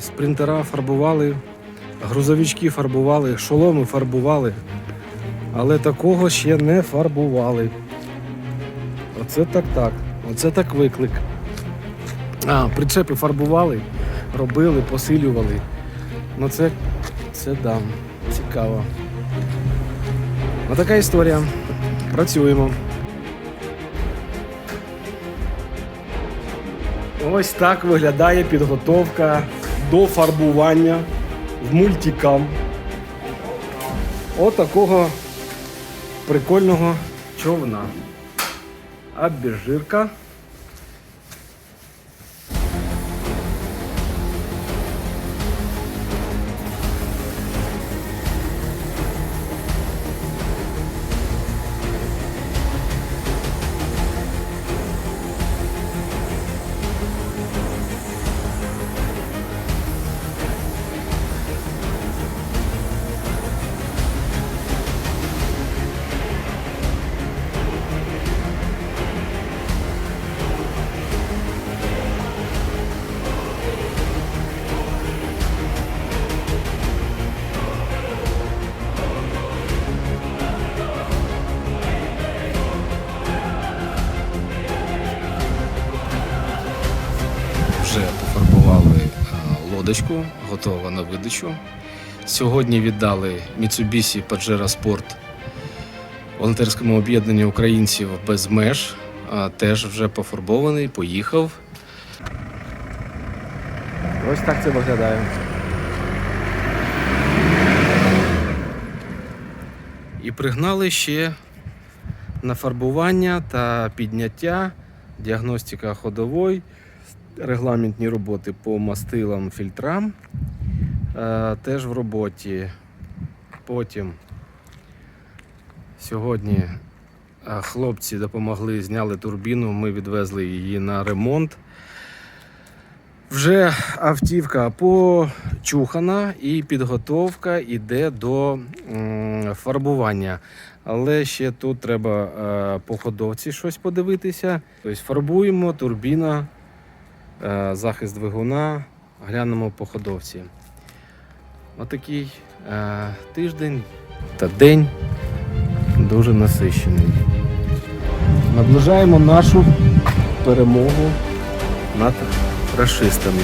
спринтера фарбували, грузовички фарбували, шоломи фарбували, але такого ще не фарбували. Оце так так. Оце так виклик. А, причепи фарбували, робили, посилювали. Ну це, це да, цікаво. Отака історія. Працюємо. Ось так виглядає підготовка до фарбування в мультикам. Отакого прикольного човна. Обіжирка. Вже пофарбували лодочку, готова на видачу. Сьогодні віддали Mitsubishi Pajero Sport волонтерському об'єднанню українців без меж. Теж вже пофарбований, поїхав. Ось так це виглядає. І пригнали ще на фарбування та підняття, діагностика ходової, регламентні роботи по мастилам, фільтрам. Е, теж в роботі. Потім сьогодні е, хлопці допомогли, зняли турбіну, ми відвезли її на ремонт. Вже автівка почухана і підготовка йде до фарбування. Але ще тут треба е, по ходовці щось подивитися. Тобто фарбуємо, турбіна, захист двигуна, глянемо по ходовці. Отакий е, тиждень та день дуже насичений. Наближаємо нашу перемогу над рашистами.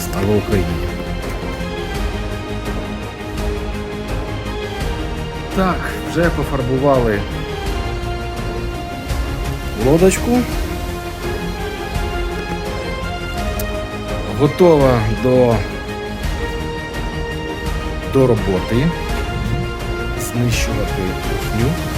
Слава Україні! Так, вже пофарбували лодочку. Готова до, до роботи. Знищувати кухню.